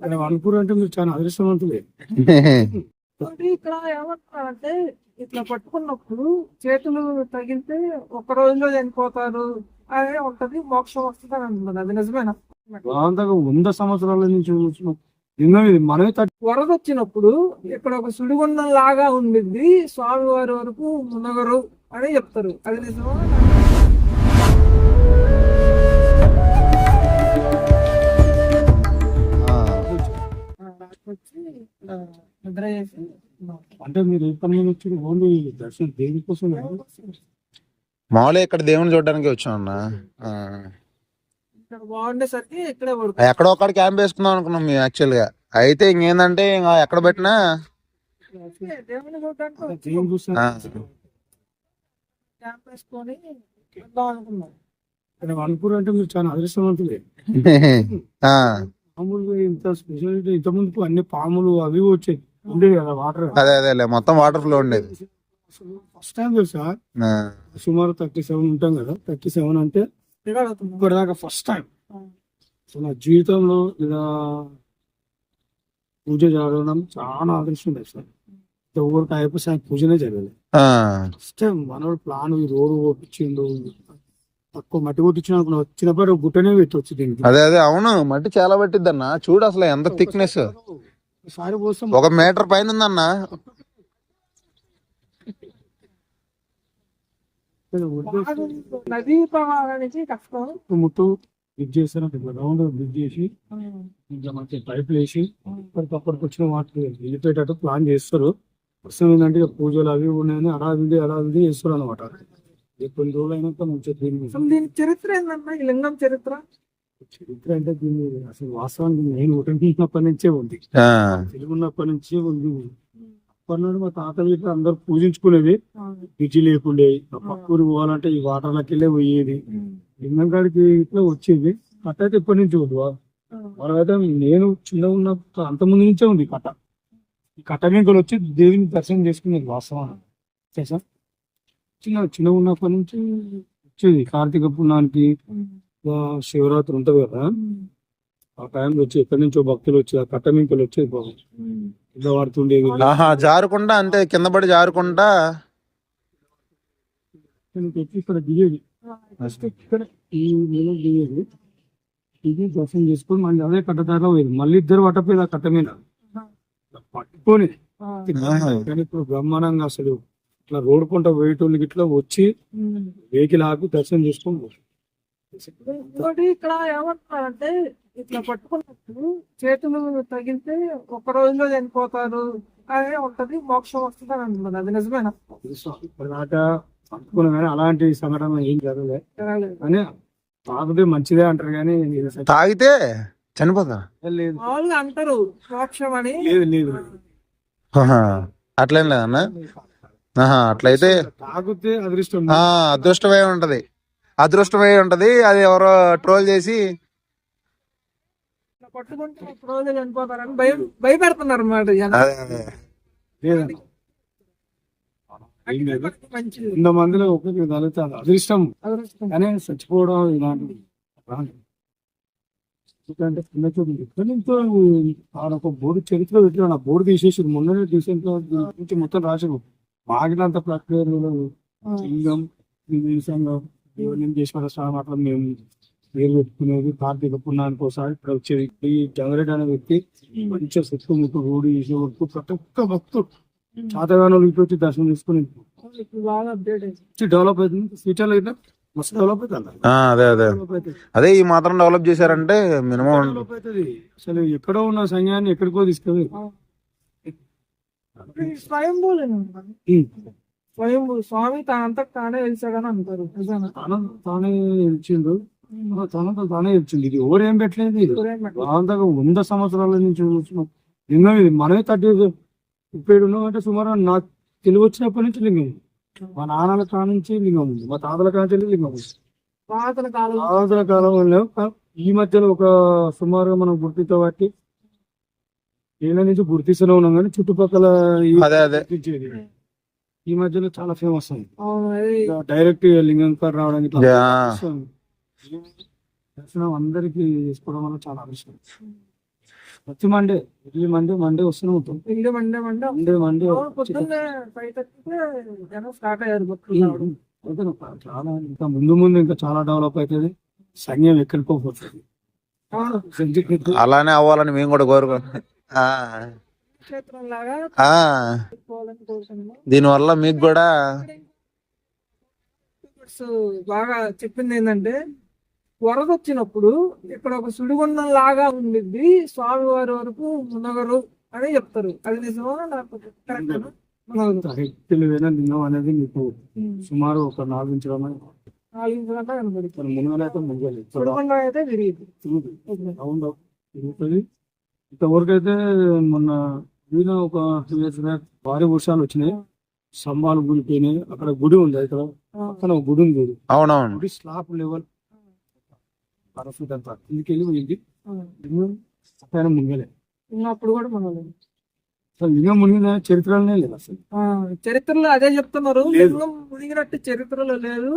ఇక్కడ వన్పూర్ అంటే మీరు చాలా అదృష్టవంతులే. ఇక్కడ ఏమంటారంటే ఇట్లా పట్టుకున్నప్పుడు చేతులు తగిలితే ఒక రోజులో చనిపోతారు అదే ఉంటది మోక్షం వస్తుంది అని అంటున్నారు అది నిజమేనా? దాదాపు వంద సంవత్సరాల నుంచి ఇది మనమే తట్టి వరద వచ్చినప్పుడు ఇక్కడ ఒక సుడిగుండం లాగా ఉండిద్ది స్వామి వారి వరకు మునగరు అని చెప్తారు. అది నిజమా? వచ్చి నిద్ర అంటే మీరు మీద వచ్చి ఓన్లీ దర్శనం మామూలుగా ఇక్కడ దేవుని చూడడానికి వచ్చాం అన్న ఆ. ఇక్కడ బాగుండేసరికి ఇక్కడే పడుకో ఎక్కడో ఒక్కడ క్యాంప్ వేసుకుందాం అనుకున్నాం మేము యాక్చువల్గా అయితే ఇంకేందంటే ఇంకా ఎక్కడ పెట్టినా? దేవుని చూడడానికి ఆ. క్యాంప్ వేసుకొని వెళ్దాం అనుకున్నాం. అంటే మీరు చాలా అదృష్టవంతులే. ఆ, మామూలుగా ఇంత స్పెషాలిటీ ఇంత ముందుకు అన్ని పాములు అవి వచ్చాయి. ఉండేది కదా వాటర్ అదే అదేలే మొత్తం వాటర్ ఫ్లో ఉండేది. ఫస్ట్ టైం తెలుసా? సుమారు థర్టీ సెవెన్ ఉంటాం కదా థర్టీ సెవెన్ అంటే ఇప్పటిదాకా ఫస్ట్ టైం సో నా జీవితంలో ఇలా పూజ జరగడం చాలా అదృష్టం లేదు సార్. ఎవరికి అయిపోయి పూజనే జరగలేదు. ఫస్ట్ టైం మనోడు ప్లాన్ ఈ రోడ్డు కొట్టించిండు తక్కువ మట్టి కొట్టించిన అనుకున్నా వచ్చినప్పుడు గుట్టనే పెట్టి వచ్చి దీనికి. అదే అదే అవును మట్టి చాలా పట్టిద్ది అన్న చూడు అసలు ఎంత థిక్నెస్ ఒకసారి కోసం ఒక మీటర్ పైన ఉందన్న. నదీ ప్రవాహానికి కష్టం ముట్టు బ్రిడ్జ్ చేస్తారంట ఇట్లా రౌండ్ బ్రిడ్జ్ చేసి ఇంకా మంచి పైపులు వేసి అప్పటికప్పటికి వచ్చిన వాటర్ వెళ్ళిపోయేటట్టు ప్లాన్ చేస్తారు. ప్రస్తుతం ఏంటంటే పూజలు అవి ఉన్నాయని అడావిడి అడావిడి చేస్తారు అనమాట కొన్ని రోజులు అయినాక మంచిగా దీని మీద అసలు దీని చరిత్ర ఏంటన్నా ఈ లింగం చరిత్ర? చరిత్ర అంటే దీన్ని అసలు వాస్తవానికి నేను ఉటంకించినప్పటి నుంచే ఉంది. ఆ, తెలుగున్నప్పటి నుంచే ఉంది. అప్పటి నుండి మా తాత వీటిలో అందరూ పూజించుకునేది బ్రిడ్జి లేకుండే పక్కూరు పోవాలంటే ఈ వాటర్లకి వెళ్ళే పోయేది లింగం కాడికి ఇట్లా వచ్చేది. కట్ట అయితే ఎప్పటి నుంచి ఉంది మనమైతే నేను చిన్న ఉన్న అంత ముందు నుంచే ఉంది కట్ట. ఈ కట్ట వెనుకలు వచ్చి దేవిని దర్శనం చేసుకునేది వాస్తవం చేసా చిన్న చిన్న ఉన్నప్పటి నుంచి వచ్చేది. కార్తీక పుణ్యానికి ఆ, శివరాత్రి ఉంటది కదా. ఆ టైంలో వచ్చి ఎక్కడి నుంచో భక్తులు వచ్చి ఆ కట్ట వెనుకలు వచ్చేది బాబు ఇలా పడుతుండేది. ఆహా జారుకుంటా అంతే కింద పడి జారుకుంటా. ఇక్కడ దిగేది. ఫస్ట్ ఇక్కడ ఈ దిగేది. ఇది దర్శనం చేసుకొని మళ్ళీ అదే కట్టదారిలో పోయేది. మళ్ళీ ఇద్దరు పట్టపోయేది ఆ కట్ట మీద. పట్టుకొని ఇప్పుడు బ్రహ్మాండంగా అసలు ఇట్లా రోడ్డు పంట వేయటోళ్ళకి ఇట్లా వచ్చి వెహికల్ ఆపి దర్శనం చేసుకొని. ఇంకోటి ఇక్కడ ఏమంటున్నారంటే ఇట్లా పట్టుకున్నప్పుడు చేతులు తగిలితే ఒక రోజులో చనిపోతారు అదే ఉంటది మోక్షం వస్తుంది అని అంటున్నారు అది నిజమేనా? ఇప్పటిదాకా పట్టుకున్నా కానీ అలాంటి సంఘటన ఏం జరగలేదు జరగలేదు. కానీ తాగితే మంచిదే అంటారు కానీ తాగితే చనిపోతా లేదు. మామూలుగా అంటారు మోక్షం అని లేదు. లేదు అట్లేం లేదన్న? అట్లయితే తాగితే అదృష్టం ఆ అదృష్టమై ఉంటది. అదృష్టమై ఉంటది అది ఎవరో ట్రోల్ చేసి భయపెడుతున్నారు వంద మందిలో అదృష్టం. అదృష్టం. కానీ చచ్చిపోవడం ఇలాంటివి రాదు. ఎందుకంటే చిన్న చూపు ఎక్కడి నుంచో ఆడ ఒక బోర్డు చరిత్ర పెట్టిన ఆ బోర్డు తీసేసి మొన్ననే రీసెంట్గా మొత్తం రాసాను మాగినంత ప్రక్రియలు లింగం స్వామి అట్లా మేము పేరు పెట్టుకునేది కార్తీక పుణ్యానికి ఒకసారి ఇక్కడ వచ్చేది. ఈ జంగరెడ్డి అనే వ్యక్తి మంచిగా చెట్టు ముట్టు రోడ్డు చేసే వరకు ప్రతి ఒక్క భక్తుడు చాతగానోళ్ళు ఇటు వచ్చి దర్శనం చేసుకుని డెవలప్ అవుతుంది. ఫ్యూచర్లో అయితే మస్తు డెవలప్ అవుతుంది ఆ, అదే అదే. అదే ఈ మాత్రం డెవలప్ చేశారంటే మినిమం డెవలప్ అవుతుంది. అసలు ఎక్కడో ఉన్న సంఘాన్ని ఎక్కడికో తీసుకెళ్ళి స్వయంభూలేనండి స్వయంభూ స్వామి తానంతా తానే వెలిసాడని అంటారు. నిజానా? తాను తానే ఇచ్చిండు తనంతా తానే ఇచ్చింది ఇది ఎవరు పెట్టలేదు ఇది. దాదాపు వంద సంవత్సరాల నుంచి లింగం ఇది మనమే థర్టీ ముప్పై ఉన్నాం అంటే సుమారు నాకు తెలివి వచ్చినప్పటి నుంచి లింగం. మా నాన్నల కాడ నుంచి లింగం ఉంది. మా తాతల కాడ నుంచి లింగం ఉంది. పాతల కాలం. తాతల కాలంలో కా- ఈ మధ్యలో ఒక సుమారుగా మనం గుర్తితో బట్టి ఏళ్ళ నుంచి గుర్తిస్తూనే ఉన్నాం కానీ చుట్టుపక్కల ఈ- అదే అదే. గుర్తించేది. ఈ మధ్యలో చాలా ఫేమస్ అయింది. అవును అది డైరెక్ట్ లింగం కాడ రావడానికి ఇట్లా యా. దర్శనం అందరికి చేసుకోవడం వల్ల చాలా అదృష్టం. ప్రతి మండే ఎర్లీ మండే మండే వస్తూనే ఉంటాం. ఇల్లు మండే మండే మండే మండే అవును, పొద్దున్నే ఫైవ్ థర్టీకే జనం స్టార్ట్ అయ్యారు భక్తులు రావడం. అయితే చాలా ఇంకా ముందు ముందు ఇంకా చాలా డెవలప్ అవుతుంది. సైన్యం ఎక్కడికో పోతుంది. అలానే అవ్వాలని మేము కూడా కోరుకుంటున్నాం. దీనివల్ల మీకు కూడా బాగా చెప్పింది ఏంటంటే వరద వచ్చినప్పుడు ఇక్కడ ఒక సుడిగుండం లాగా ఉండిద్ది స్వామివారి వరకు మునగరు అని చెప్తారు. అది నిజమా లేకపోతే తెలివైనా నిన్నం అనేది మీకు సుమారు ఒక నాలుగు నుంచి నాలుగు గంటల కనబడుతుంది ముంగలేదు సుడిగుండం అయితే తిరిగింది అవును. తిరుగుతుంది ఇంతవరకు అయితే మొన్న ఈయన ఒక టూ ఇయర్స్ బ్యాక్ భారీ వర్షాలు వచ్చినాయి. స్తంభాలు కూలిపోయినాయి. అక్కడ గుడి ఉంది. ఇక్కడ పక్కన ఒక గుడి ఉంది. అవునవును. గుడి స్లాబ్ లెవెల్. పరఫీట్ అంతా ఇందుకు వెళ్ళి పోయింది పైన మునిగలే. అప్పుడు కూడా మునగలేదు. అసలు లింగం మునిగిన చరిత్రలోనే లేదు అసలు. చరిత్రలో అదే చెప్తున్నారు. లింగం మునిగినట్టు చరిత్రలో లేదు.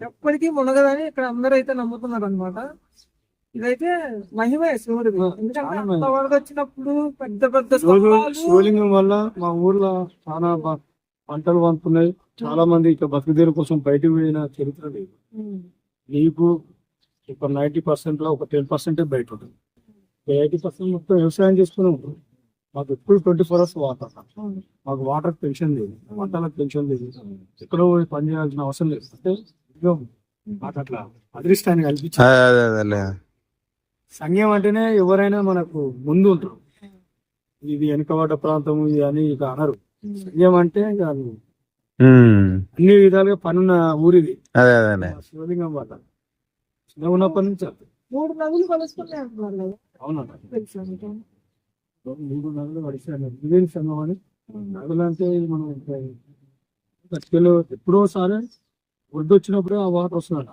ఎప్పటికీ మునగదని ఇక్కడ అందరూ అయితే నమ్ముతున్నారు అనమాట ఇదైతే మహిమే శివుడిది ఎందుకంటే వచ్చినప్పుడు పెద్ద పెద్ద శివలింగం వల్ల మా ఊర్లో చాలా పంటలు వంతున్నాయి చాలా మంది ఇక బతుకుదేరు కోసం బయటకు పోయిన చరిత్ర లేదు. నీకు ఒక నైన్టీ పర్సెంట్లో ఒక టెన్ పర్సెంటే బయట ఉంటుంది. ఎయిటీ పర్సెంట్ మొత్తం వ్యవసాయం చేసుకుని ఉంటుంది మాకు ఎప్పుడు ట్వంటీ ఫోర్ అవర్స్ వాటర్. మాకు వాటర్ పెన్షన్ లేదు. పంటలకు పెన్షన్ లేదు. ఎక్కడో పోయి పని చేయాల్సిన అవసరం లేదు. అంటే అట్లా అదృష్టాన్ని కల్పించి అదే అదే అదేలే సంఘం అంటేనే ఎవరైనా మనకు ముందు ఉంటారు. ఇది వెనుకబడ్డ ప్రాంతం ఇది అని ఇక అనరు. సంఘం అంటే ఇక అన్ని విధాలుగా పనున్న ఊరిది. శివలింగం వల్ల చిన్న ఉన్నప్పటి నుంచి. మూడు నదులు మీకు? మూడు నదులు పడిచాను ఇదేం సంఘం అని? నదులు అంటే మనం గట్టిలో ఎప్పుడోసారి వడ్డు వచ్చినప్పుడే ఆ వాటర్ వస్తున్నాడు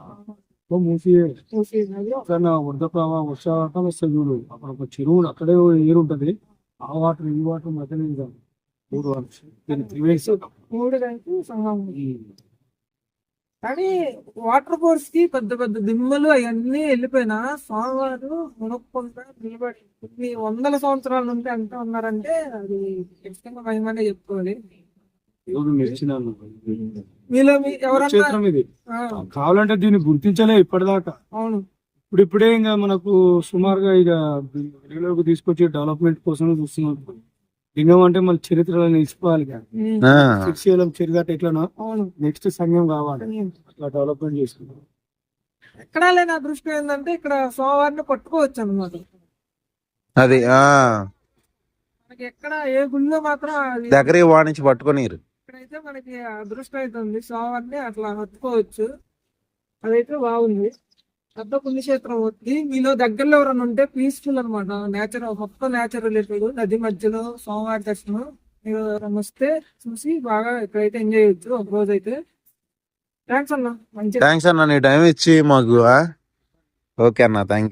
మూసి ఎక్కడన్నా ప్రవాహం వర్షాకాలం వస్తుంది చూడు. అక్కడ ఒక చెరువు అక్కడే ఏరు ఉంటది. ఆ వాటర్ ఈ వాటర్ మధ్యలో ఇది మూడు కానీ వాటర్ ఫోర్స్కి పెద్ద పెద్ద దిమ్మలు అవన్నీ వెళ్ళిపోయినా స్వామివారు మునక్కుండా నిలబడి కొన్ని వందల సంవత్సరాల నుండి అంటూ ఉన్నారంటే అది ఖచ్చితంగా మహిమనే చెప్పుకోవాలి. కావాలంటే దీన్ని గుర్తించలే ఇప్పటిదాకా. అవును. ఇప్పుడు ఇప్పుడే ఇంకా మనకు సుమారుగా ఇక వెలుగులోకి తీసుకొచ్చి డెవలప్మెంట్ కోసం చూస్తున్నాం. లింగం అంటే మన చరిత్రలో నిలిచిపోవాలి శ్రీశైలం చెరుగట్ట ఎట్లనో అవును. నెక్స్ట్ సంఘం కావాలి. అట్లా డెవలప్మెంట్ చేసుకుంటాం ఎక్కడా లేని అదృష్టం ఏంటంటే ఇక్కడ స్వామివారిని పట్టుకోవచ్చు అనమాట అది ఆ. మనకి ఎక్కడ ఏ గుళ్ళో మాత్రం అది దగ్గరికి వాణించి పట్టుకొనిరు ఇక్కడైతే మనకి అదృష్టం అయితే ఉంది సోమవారిని అట్లా హత్తుకోవచ్చు. అదైతే బాగుంది. పెద్ద పుణ్యక్షేత్రం అవుతుంది మీలో దగ్గరలో ఎవరైనా ఉంటే పీస్ఫుల్ అనమాట నేచర్ మొత్తం నేచర్ రిలేటెడ్ నది మధ్యలో సోమవారి దర్శనం. మీరు ఎవరైనా వస్తే చూసి బాగా ఇక్కడైతే ఎంజాయ్ చేయొచ్చు. ఒక రోజు అయితే థ్యాంక్స్ అన్న. మంచి థ్యాంక్స్ అన్న. నీ టైం ఇచ్చి మాకు ఓకే అన్న. థ్యాంక్